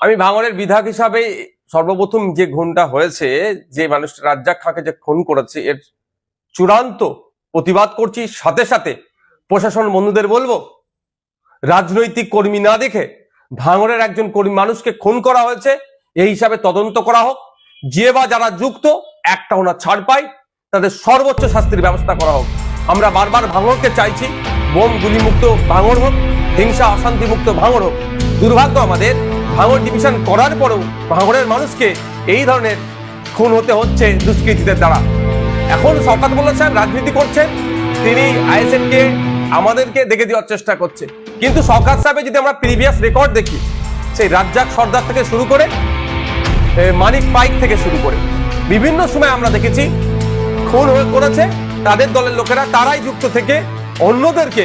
আমি ভাঙড়ের বিধায়ক হিসাবে সর্বপ্রথম যে খুনটা হয়েছে, যে মানুষটা রাজ্জাক খাঁকে যে খুন করেছে, এর চূড়ান্ত প্রতিবাদ করছি। সাথে সাথে প্রশাসন বন্ধুদের বলব, রাজনৈতিক কর্মী না দেখে ভাঙড়ের একজন কর্মী মানুষকে খুন করা হয়েছে। এই হিসাবে তদন্ত করা হোক। যে বা যারা যুক্ত, একটা ওনার ছাড় পায়। তাদের সর্বোচ্চ শাস্তির ব্যবস্থা করা হোক। আমরা বারবার ভাঙড়কে চাইছি, বোম গুলিমুক্ত ভাঙর হোক, হিংসা অশান্তি মুক্ত ভাঙড় হোক। দুর্ভাগ্য আমাদের ভাঙড় ডিভিশন করার পরেও ভাঙড়ের মানুষকে এই ধরনের খুন হতে হচ্ছে দুষ্কৃতীদের দ্বারা। এখন মোল্লা সাহেব রাজনীতি করছেন, তিনি আইএসএফ কে আমাদেরকে দেখে দেওয়ার চেষ্টা করছে কিন্তু সরকার সাহেবের যদি আমরা প্রিভিয়াস রেকর্ড দেখি, সেই রাজ্জাক সর্দার থেকে শুরু করে মানিক পাইক থেকে শুরু করে, বিভিন্ন সময় আমরা দেখেছি, খুন হয়ে করেছে, তাদের দলের লোকেরা, তারাই যুক্ত থেকে অন্যদেরকে